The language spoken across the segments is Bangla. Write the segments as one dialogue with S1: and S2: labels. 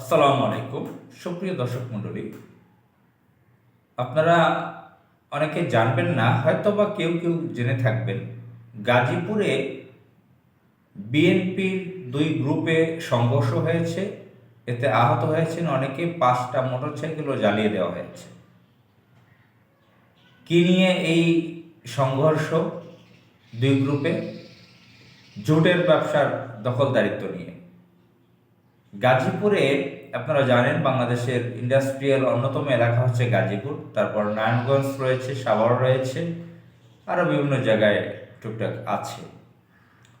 S1: আসসালামু আলাইকুম। সুপ্রিয় দর্শক মণ্ডলী, আপনারা অনেকে জানবেন না হয়তো বা কেউ কেউ জেনে থাকবেন, গাজীপুরে বিএনপির দুই গ্রুপে সংঘর্ষ হয়েছে। এতে আহত হয়েছেন অনেকে, পাঁচটা মোটরসাইকেলও জ্বালিয়ে দেওয়া হয়েছে। কি নিয়ে এই সংঘর্ষ দুই গ্রুপে? জোটের ব্যবসার দখলদারিত্ব নিয়ে। গাজীপুরে আপনারা জানেন বাংলাদেশের ইন্ডাস্ট্রিয়াল অন্যতম এলাকা হচ্ছে গাজীপুর। তারপর নারায়ণগঞ্জ রয়েছে, সাভার রয়েছে আরও বিভিন্ন জায়গায় টুকটাক আছে।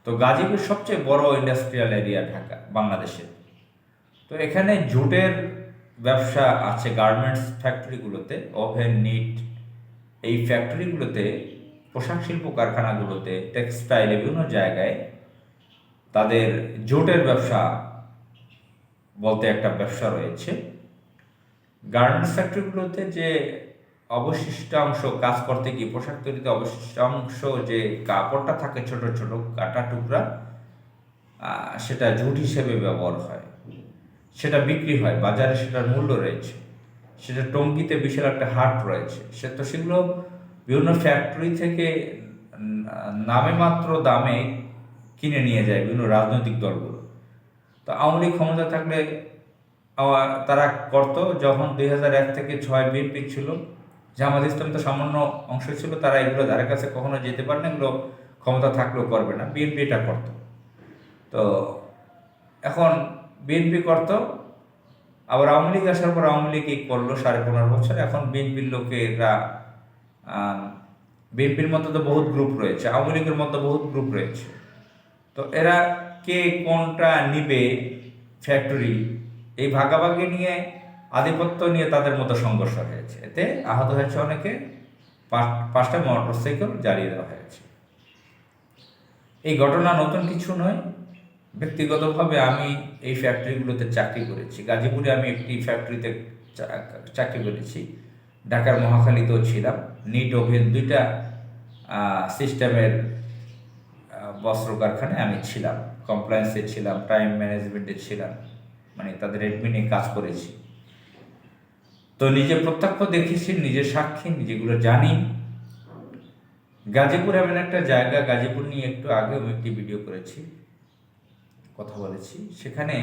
S1: তো গাজীপুর সবচেয়ে বড় ইন্ডাস্ট্রিয়াল এরিয়া ঢাকা, বাংলাদেশের। তো এখানে জুটের ব্যবসা আছে গার্মেন্টস ফ্যাক্টরিগুলোতে ওভেন নিট এই ফ্যাক্টরিগুলোতে পোশাক শিল্প কারখানাগুলোতে টেক্সটাইল বিভিন্ন জায়গায় তাদের জুটের ব্যবসা বলতে একটা ব্যবসা রয়েছে। গার্মেন্টস ফ্যাক্টরিগুলোতে যে অবশিষ্টাংশ কাজ করতে গিয়ে পোশাক তৈরিতে অবশিষ্টাংশ যে কাপড়টা থাকে ছোট ছোট কাটা টুকরা সেটা জুট হিসেবে ব্যবহার হয়। সেটা বিক্রি হয়, বাজারে সেটার মূল্য রয়েছে। সেটা টঙ্গিতে বিশাল একটা হাট রয়েছে। সে তো সেগুলো বিভিন্ন ফ্যাক্টরি থেকে নামে মাত্র দামে কিনে নিয়ে যায় বিভিন্ন রাজনৈতিক দলগুলো। তো আওয়ামী লীগ ক্ষমতা থাকলে তারা করত। যখন দুই হাজার এক থেকে ছয় বিএনপি ছিল, জামাত ইসলাম তো সামান্য অংশ ছিল, তারা এগুলো ধারে কাছে কখনো যেতে পারে না, এগুলো ক্ষমতা থাকলেও করবে না। বিএনপি এটা করত। তো এখন বিএনপি করত, আবার আওয়ামী লীগ আসার পর আওয়ামী লীগ করল সাড়ে পনেরো বছর। এখন বিএনপির লোকেরা বিএনপির মধ্যে তো বহুত গ্রুপ রয়েছে, আওয়ামী লীগের মধ্যে বহুত গ্রুপ রয়েছে। তো এরা কে কোনটা নিবে ফ্যাক্টরি এই ভাগাভাগি নিয়ে আধিপত্য নিয়ে তাদের মতো সংঘর্ষ হয়েছে। এতে আহত হয়েছে অনেকে, পাঁচ- পাঁচটা মোটরসাইকেল জ্বালিয়ে দেওয়া হয়েছে। এই ঘটনা নতুন কিছু নয়। ব্যক্তিগতভাবে আমি এই ফ্যাক্টরিগুলোতে চাকরি করেছি। গাজীপুরে আমি একটি ফ্যাক্টরিতে চাকরি করেছি। ঢাকার মহাখালীতেও ছিলাম। নিট ওভেন দুইটা সিস্টেমের বস্ত্র কারখানায় আমি ছিলাম। কমপ্লায়েন্সে ছিলাম টাইম ম্যানেজমেন্টে ছিলাম মানে তাদের এডমিনে কাজ করেছি। তো নিজে প্রত্যক্ষ দেখেছি, নিজের সাক্ষী, নিজেগুলো জানি। গাজীপুর এমন একটা জায়গা, গাজীপুর নিয়ে একটু আগে আমি একটি ভিডিও করেছি, কথা বলেছি। সেখানে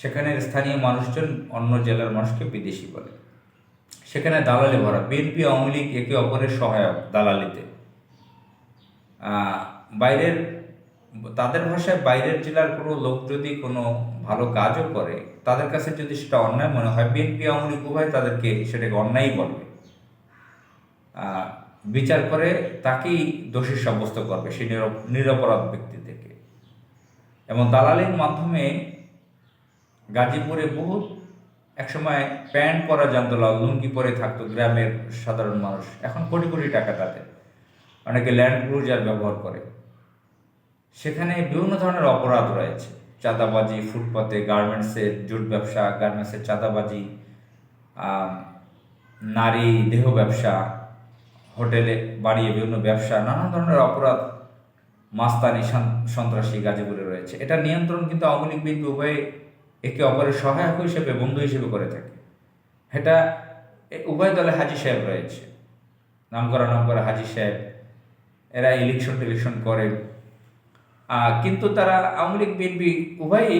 S1: সেখানের স্থানীয় মানুষজন অন্য জেলার মানুষকে বিদেশি বলে। সেখানে দালালে ভরা, বিএনপি, আওয়ামী লীগ একে অপরের সহায়ক দালালিতে। বাইরের তাদের ভাষায় বাইরের জেলার কোনো লোক যদি কোনো ভালো কাজও করে, তাদের কাছে যদি সেটা অন্যায় মনে হয় বিএনপি আওয়ামী লীগ উভয় তাদেরকে সেটাকে অন্যায় বলবে। বিচার করে তাকেই দোষী সাব্যস্ত করবে সেই নিরপ- নিরপরাধ ব্যক্তি থেকে। এবং দালালির মাধ্যমে গাজীপুরে বহুত একসময় প্যান্ট পরা জানতো লুঙ্গি পরে থাকতো গ্রামের সাধারণ মানুষ। এখন কোটি কোটি টাকা তাদের। অনেকে ল্যান্ড ক্রুজার ব্যবহার করে। সেখানে বিভিন্ন ধরনের অপরাধ রয়েছে। চাঁদাবাজি, ফুটপাতে গার্মেন্টসের, জুট ব্যবসা, গার্মেন্টসের চাঁদাবাজি নারী দেহ ব্যবসা, হোটেলে বাড়িয়ে বিভিন্ন ব্যবসা নানা ধরনের অপরাধ, মাস্তানি, সন- সন্ত্রাসী গাজীপুরে রয়েছে। এটা নিয়ন্ত্রণ কিন্তু আওয়ামী লীগ বিএনপি উভয়ে একে অপরের সহায়ক হিসেবে, বন্ধু হিসেবে করে থাকে। এটা উভয় দলে হাজি সাহেব রয়েছে। নাম করা নাম করা হাজি সাহেব, এরা ইলেকশন টিলেকশন করে। কিন্তু তারা আওয়ামী লীগ, বিএনপি উভয়ই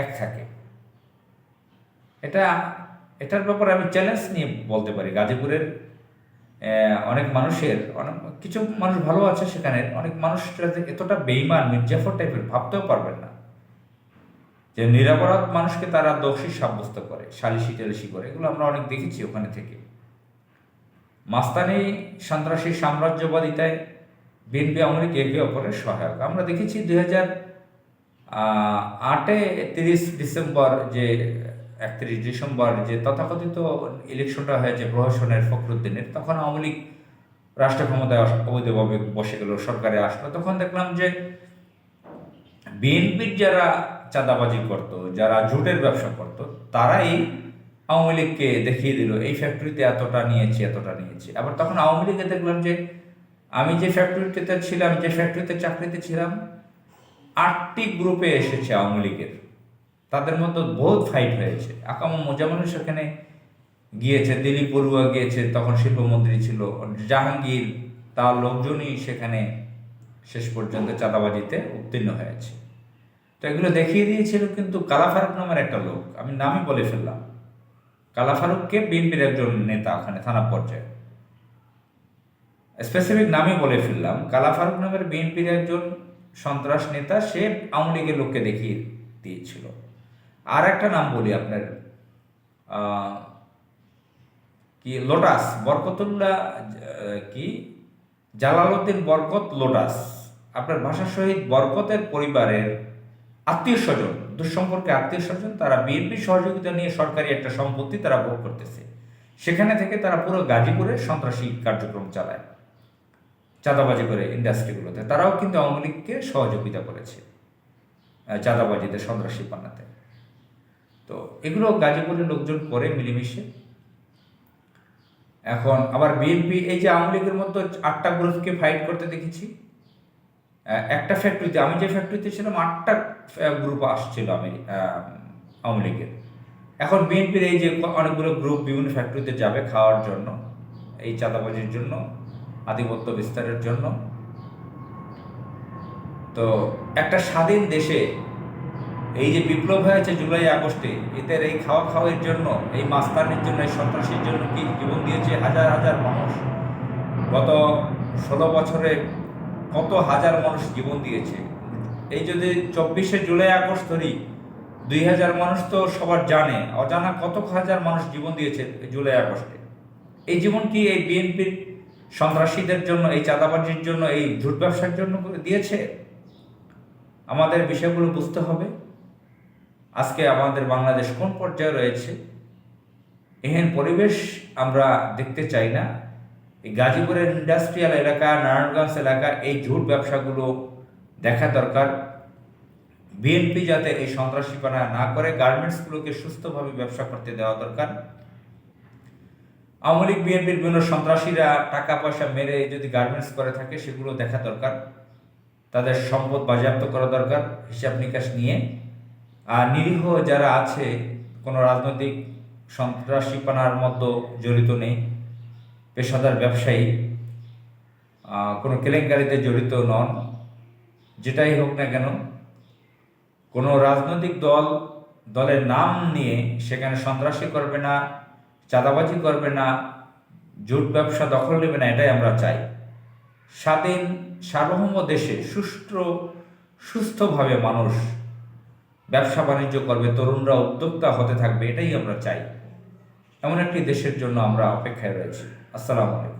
S1: এক থাকে। এটা, এটার ব্যাপারে আমি চ্যালেঞ্জ নিয়ে বলতে পারি। গাজীপুরের অনেক মানুষের, অনেক, কিছু মানুষ ভালো আছে সেখানে। অনেক মানুষরা যে এতটা বেইমান মির্জাফর টাইপের ভাবতেও পারবেন না। যে নিরাপরাধ মানুষকে তারা দোষী সাব্যস্ত করে, সালিশি টালিশি করে। এগুলো আমরা অনেক দেখেছি ওখানে থেকে। মাস্তানি সন্ত্রাসী সাম্রাজ্যবাদিতায় বিএনপি আওয়ামী একে অপরের সহায়ক। আমরা দেখেছি দুই হাজার আটে তিরিশ ডিসেম্বর যে, একত্রিশ ডিসেম্বর যে তথাকথিত ইলেকশনটা হয়েছে প্রহসনের ফখরুদ্দিনের, তখন আওয়ামী লীগ রাষ্ট্র ক্ষমতায় অবৈধভাবে বসে গেল, সরকারে আসলো। তখন দেখলাম যে, বিএনপির যারা চাঁদাবাজি করত, যারা জুটের ব্যবসা করত, তারাই আওয়ামী লীগকে দেখিয়ে দিল, এই ফ্যাক্টরিতে এতটা নিয়েছি এতটা নিয়েছি। আবার তখন আওয়ামী লীগে দেখলাম যে আমি যে ফ্যাক্টরিটিতে ছিলাম, যে ফ্যাক্টরিতে চাকরিতে ছিলাম, আটটি গ্রুপে এসেছে আওয়ামী লীগের। তাদের মধ্যে বহুত ফাইট হয়েছে। আকামা মোজামানুর সেখানে গিয়েছে, দিলীপ বড়ুয়া গিয়েছে, তখন শিল্পমন্ত্রী ছিল, জাহাঙ্গীর, তার লোকজনই সেখানে শেষ পর্যন্ত চাঁদাবাজিতে উত্তীর্ণ হয়েছে। তো এগুলো দেখিয়ে দিয়েছিল কিন্তু কালা ফারুক নামের একটা লোক, আমি নামই বলে ফেললাম। কালা ফারুককে বিএনপির একজন নেতা ওখানে, থানা পর্যায়ে। স্পেসিফিক নামই বলে ফেললাম। কালা ফারুক নামের বিএনপির একজন সন্ত্রাস নেতা, সে আওয়ামী লীগের লোককে দেখিয়ে দিয়েছিল। আর একটা নাম বলি আপনার কি লোটাস, বরকতুল্লাহ কি? জালালউদ্দিন বরকত লোটাস। আপনার ভাষা শহীদ বরকতের পরিবারের আত্মীয় স্বজন, দুঃসম্পর্কে আত্মীয় স্বজন, তারা বিএনপির সহযোগিতা নিয়ে সরকারি একটা সম্পত্তি তারা ভোগ করতেছে। সেখানে থেকে তারা পুরো গাজীপুরে সন্ত্রাসী কার্যক্রম চালায়। চাঁদাবাজি করে ইন্ডাস্ট্রিগুলোতে তারাও কিন্তু আওয়ামী লীগকে সহযোগিতা করেছে চাঁদাবাজিতে সন্ত্রাসী বানাতে। তো এগুলো গাজীপুরের লোকজন করে মিলেমিশে। এখন আবার বিএনপি, এই যে আওয়ামী লীগের মতো আটটা গ্রুপকে ফাইট করতে দেখেছি একটা ফ্যাক্টরিতে আমি যে ফ্যাক্টরিতে ছিলাম, আটটা গ্রুপ আসছিল আমি আওয়ামী লীগের। এখন বিএনপির এই যে অনেকগুলো গ্রুপ বিভিন্ন ফ্যাক্টরিতে যাবে খাওয়ার জন্য, এই চাঁদাবাজির জন্য আধিপত্য বিস্তারের জন্য। তো একটা স্বাধীন দেশে এই যে বিপ্লব হয়েছে জুলাই, আগস্টে, এদের এই খাওয়া খাওয়ার জন্য, এই মাস্তানির জন্য, এই সন্ত্রাসীর জন্য কি জীবন দিয়েছে হাজার হাজার মানুষ? গত ষোলো বছরে কত হাজার মানুষ জীবন দিয়েছে? এই যদি চব্বিশে জুলাই, আগস্ট ধরি, দুই হাজার মানুষ তো সবার জানে, অজানা কত হাজার মানুষ জীবন দিয়েছে জুলাই, আগস্টে? এই জীবন কি এই বিএনপির সন্ত্রাসীদের জন্য, এই চাঁদাবাজির জন্য, এই ঝুট ব্যবসার জন্য দিয়েছে। আমাদের বিষয়গুলো বুঝতে হবে। আজকে আমাদের বাংলাদেশ কোন পর্যায়ে রয়েছে? এহেন পরিবেশ আমরা দেখতে চাই না। এই গাজীপুরের ইন্ডাস্ট্রিয়াল এলাকা, নারায়ণগঞ্জ এলাকা এই ঝুট ব্যবসাগুলো দেখা দরকার। বিএনপি যাতে এই সন্ত্রাসীপনা না করে, গার্মেন্টসগুলোকে সুস্থভাবে ব্যবসা করতে দেওয়া দরকার। আওয়ামী লীগ, বিএনপির বিভিন্ন সন্ত্রাসীরা টাকা পয়সা মেরে যদি গার্মেন্টস করে থাকে, সেগুলো দেখা দরকার। তাদের সম্পদ বাজেয়াপ্ত করা দরকার, হিসাব নিকাশ নিয়ে। আর নিরীহ যারা আছে, কোনো রাজনৈতিক সন্ত্রাসীপনার মতো জড়িত নেই। পেশাদার ব্যবসায়ী কোনো কেলেঙ্কারিতে জড়িত নন। যেটাই হোক না কেন, কোনো রাজনৈতিক দল, দলের নাম নিয়ে সেখানে সন্ত্রাসী করবে না চাঁদাবাজি করবে না, জোট ব্যবসা দখল নেবে না, এটাই আমরা চাই। স্বাধীন, সার্বভৌম দেশে সুষ্ঠু, সুস্থভাবে মানুষ ব্যবসা বাণিজ্য করবে, তরুণরা উদ্যোক্তা হতে থাকবে, এটাই আমরা চাই। এমন একটি দেশের জন্য আমরা অপেক্ষায় রয়েছি। আসসালামু আলাইকুম।